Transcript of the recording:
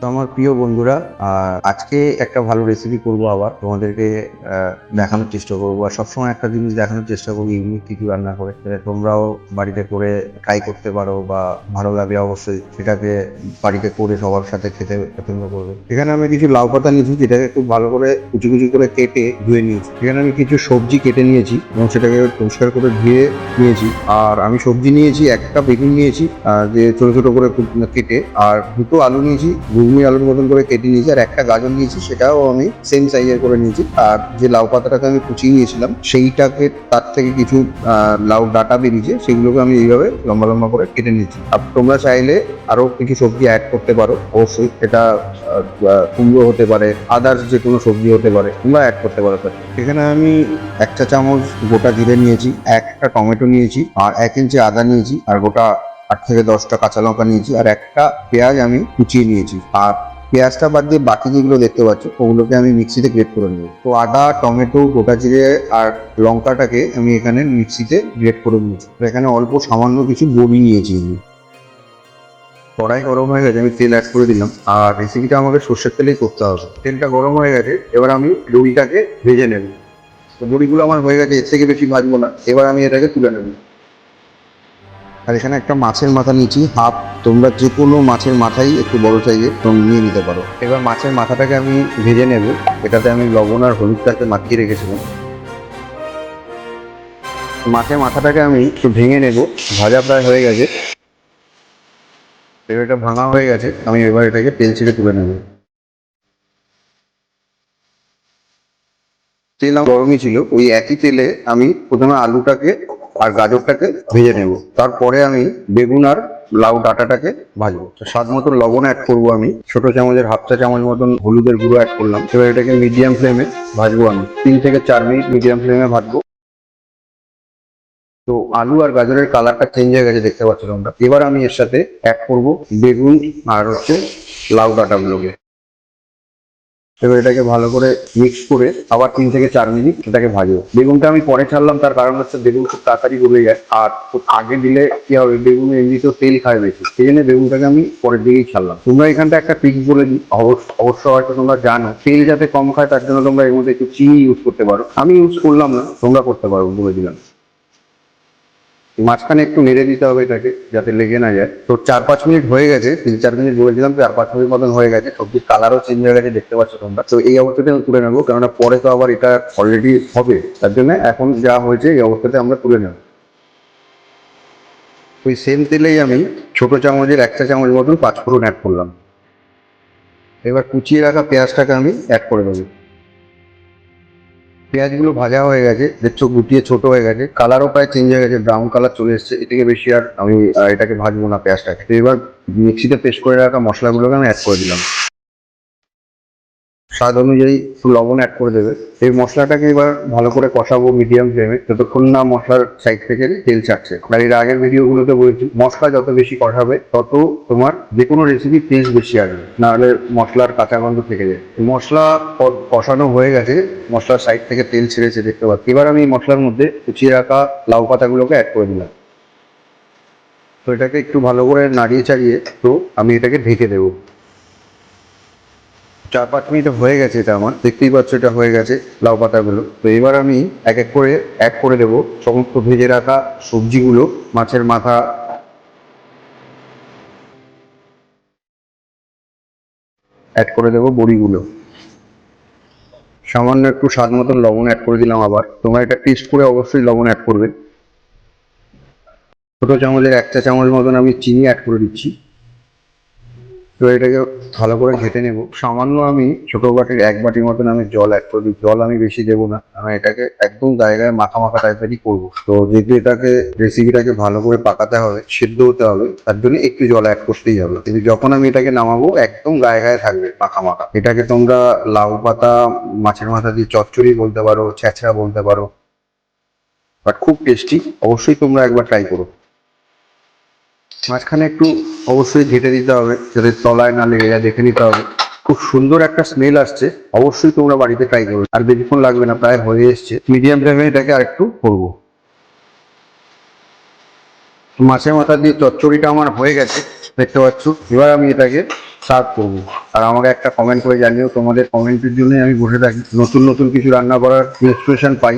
তো আমার প্রিয় বন্ধুরা আজকে একটা ভালো রেসিপি করব আবার। তোমাদেরকে দেখানোর চেষ্টা করব। আর সবসময় একটা জিনিস দেখানোর চেষ্টা করব ইউনিক কিছু রান্না করে। তোমরাও বাড়িতে করে ট্রাই করতে পারো বা ভালো লাগে অবশ্যই। সেটাকে বাড়িতে করে সবার সাথে খেতে পছন্দ করবে। এখানে আমি কিছু লাউ পাতা নিয়েছি, যেটাকে খুব ভালো করে কুচি কুচি করে কেটে ধুয়ে নিয়েছি। এখানে আমি কিছু সবজি কেটে নিয়েছি এবং সেটাকে পরিষ্কার করে ধুয়ে নিয়েছি। আর আমি সবজি নিয়েছি, একটা বেগুন নিয়েছি যে ছোটো ছোটো করে কেটে আর দুটো আলু নিয়েছি ঘুগনি আলুর মতন করে কেটে নিয়েছি, আর একটা গাজর নিয়েছি, সেটাও আমি সেম সাইজের করে নিয়েছি। আর যে লাউ পাতাটাকে আমি কুচিয়ে নিয়েছিলাম, সেইটাকে তার থেকে কিছু লাউ ডাটা বেরিয়েছে, সেগুলোকে আমি এইভাবে লম্বা লম্বা করে কেটে নিয়েছি। আর তোমরা চাইলে আরও কিছু সবজি অ্যাড করতে পারো। অবশ্যই এটা কুমড়ো হতে পারে আদার্স যে কোনো সবজি হতে পারে, তোমরা অ্যাড করতে পারো। এখানে আমি এক চা চামচ গোটা জিরে নিয়েছি, একটা টমেটো নিয়েছি, আর এক ইঞ্চি আদা নিয়েছি, আর গোটা আট থেকে দশটা কাঁচা লঙ্কা নিয়েছি আর একটা পেঁয়াজ আমি কুচিয়ে নিয়েছি। আর পেঁয়াজটা বাদ দিয়ে বাকি যেগুলো দেখতে পাচ্ছ, ওগুলোকে আমি মিক্সিতে গ্রেট করে নেব। তো আদা, টমেটো, গোটা জিরে আর লঙ্কাটাকে আমি এখানে মিক্সিতে গ্রেট করে নিয়েছি। এখানে অল্প সামান্য কিছু বড়ি নিয়েছি আমি। কড়াই গরম হয়ে গেছে, আমি তেল অ্যাড করে দিলাম। আর রেসিপিটা আমাকে সর্ষের তেলেই করতে হবে। তেলটা গরম হয়ে গেছে, এবার আমি বড়িটাকে ভেজে নেব। তো বড়িগুলো আমার হয়ে গেছে, এর থেকে বেশি ভাজবো না। এবার আমি এটাকে তুলে নেব। আর এখানে একটা মাছের মাথা নিয়েছি, হাফ। তোমরা যে কোনো মাছের মাথাই একটু বড় সাইজের তোমরা নিয়ে নিতে পারো। এবার মাছের মাথাটাকে আমি ভেজে নেব। এটাতে আমি লবণ আর হলুদটাকে মাখিয়ে রেখেছিলাম। মাছের মাথাটাকে আমি একটু ভেঙে নেব। ভাজা প্রায় হয়ে গেছে। এবার এটা ভাঙা হয়ে গেছে। আমি এবার এটাকে তেল ছেড়ে তুলে নেব। তেল গরমই ছিল। ওই একই তেলে আমি প্রথমে আলুটাকে আর গাজরটাকে ভেজে নেব। তারপরে আমি বেগুন আর লাউ ডাটাটাকে ভাজবো। তো স্বাদ মতো লবণ অ্যাড করব আমি। ছোট চামচের হাফ চা চামচ মতন হলুদের গুঁড়ো অ্যাড করলাম। এবার এটাকে মিডিয়াম ফ্লেমে ভাজবো আমি। তিন থেকে চার মিনিট মিডিয়াম ফ্লেমে ভাজবো। তো আলু আর গাজরের কালারটা চেঞ্জ হয়ে গেছে, দেখতে পাচ্ছ তোমরা। এবার আমি এর সাথে অ্যাড করব বেগুন আর হচ্ছে লাউ ডাঁটাগুলোকে। এবার এটাকে ভালো করে মিক্স করে আবার তিন থেকে চার মিনিট এটাকে ভাজবো। বেগুনটা আমি পরে ছাড়লাম, তার কারণ হচ্ছে বেগুন খুব তাড়াতাড়ি গলে যায়। আর আগে দিলে কি হবে, বেগুন এমনিতেও তেল খায় বেশি, সেই জন্য বেগুনটাকে আমি পরের দিকেই ছাড়লাম। তোমরা এখানটা একটা পিক বলে দিই, অবশ্য হয়তো তোমরা জানো, তেল যাতে কম খায় তার জন্য তোমরা এর মধ্যে একটু চিনি ইউজ করতে পারো। আমি ইউজ করলাম না, তোমরা করতে পারো বলে দিলাম। মাঝখানে একটু নেড়ে দিতে হবে এটাকে, যাতে লেগে না যায়। তো চার পাঁচ মিনিট হয়ে গেছে, তিন চার মিনিট বলেছিলাম, চার পাঁচ মিনিট মতন হয়ে গেছে, সবজির কালারও চেঞ্জ হয়ে গেছে, দেখতে পাচ্ছ তোমরা। তো এই অবস্থাতে আমি তুলে নেব, কেননা পরে তো আবার এটা অলরেডি হবে, তার জন্য এখন যা হয়েছে এই অবস্থাতে আমরা তুলে নেব। ওই সেম তেলেই আমি ছোট চামচের, একটা চামচ মতন পাঁচ পাঁচফোড়ন অ্যাড করলাম। এবার কুচিয়ে রাখা পেঁয়াজটাকে আমি অ্যাড করে দেবো পেঁয়াজগুলো ভাজা হয়ে গেছে দেখছ গুটিয়ে ছোট হয়ে গেছে, কালারও প্রায় চেঞ্জ হয়ে গেছে ব্রাউন কালার চলে এসছে, এ থেকে বেশি আর আমি এটাকে ভাজবো না পেঁয়াজটাকে। তো এবার মিক্সিতে পেস্ট করে রাখা মশলাগুলোকে আমি অ্যাড করে দিলাম। স্বাদ অনুযায়ী একটু লবণ অ্যাড করে দেবে। এই মশলাটাকে এবার ভালো করে কষাবো মিডিয়াম ফ্লেমে যতক্ষণ না মশলার সাইড থেকে তেল ছাড়ছে। আর এর আগের ভিডিওগুলোতে বলেছি, মশলা যত বেশি কষাবে, তত তোমার যে কোনো রেসিপি টেস্ট বেশি আসবে। নাহলে মশলার কাঁচা গন্ধ থেকে যায়। মশলা কষানো হয়ে গেছে, মশলার সাইড থেকে তেল ছেড়েছে দেখতে পাচ্ছি। এবার আমি মশলার মধ্যে কুচিয়ে রাখা লাউ পাতাগুলোকে অ্যাড করে দিলাম। তো এটাকে একটু ভালো করে নাড়িয়ে চাড়িয়ে তো আমি এটাকে ঢেকে দেবো। চার পাঁচ মিনিট হয়ে গেছে এটা আমার দেখতেই পাচ্ছ এটা হয়ে গেছে লাউ পাতাগুলো। তো এবার আমি এক এক করে অ্যাড করে দেবো। সমস্ত ভেজে রাখা সবজিগুলো মাছের মাথা। অ্যাড করে দেবো বড়িগুলো। সামান্য একটু স্বাদ মতন লবণ অ্যাড করে দিলাম আবার। তোমরা এটা টেস্ট করে অবশ্যই লবণ অ্যাড করবে। ছোট চামচের একটা চামচ মতন আমি চিনি অ্যাড করে দিচ্ছি। তো এটাকে ভালো করে ঘেটে নেব। সামান্য আমি ছোট বাটির এক বাটির মতন আমি জল অ্যাড করে জল আমি বেশি দেবো না। আমি এটাকে একদম জায়গায় মাখা মাখা টাইপেরই করব। তো যেহেতু এটাকে রেসিপিটাকে ভালো করে পাকাতে হবে, সিদ্ধ হতে হবে, তার জন্য একটু জল অ্যাড করতেই হবে। কিন্তু যখন আমি এটাকে নামাবো, একদম গায়ে গায়ে থাকবে মাখা মাখা। এটাকে তোমরা লাউ পাতা, মাছের মাথা দিয়ে চচ্চড়ি বলতে পারো ছ্যাঁচড়া বলতে পারো। বাট খুব টেস্টি অবশ্যই তোমরা একবার ট্রাই করো। মাঝখানে একটু অবশ্যই ঘেটে দিতে হবে, যাতে তলায় না লেগে যায়, দেখে নিতে হবে। খুব সুন্দর একটা স্মেল আসছে, অবশ্যই তোমরা বাড়িতে ট্রাই করবে আর বেশিক্ষণ লাগবে না, প্রায় হয়ে এসছে। মিডিয়াম ফ্লেমে এটাকে আরেকটু করব। মাছের মাথা দিয়ে চচ্চড়িটা আমার হয়ে গেছে, দেখতে পাচ্ছ? এবার আমি এটাকে সার্ভ করব। আর আমাকে একটা কমেন্ট করে জানিও, তোমাদের কমেন্টের জন্যই আমি বসে থাকি। নতুন নতুন কিছু রান্না করার ইন্সপিরেশন পাই।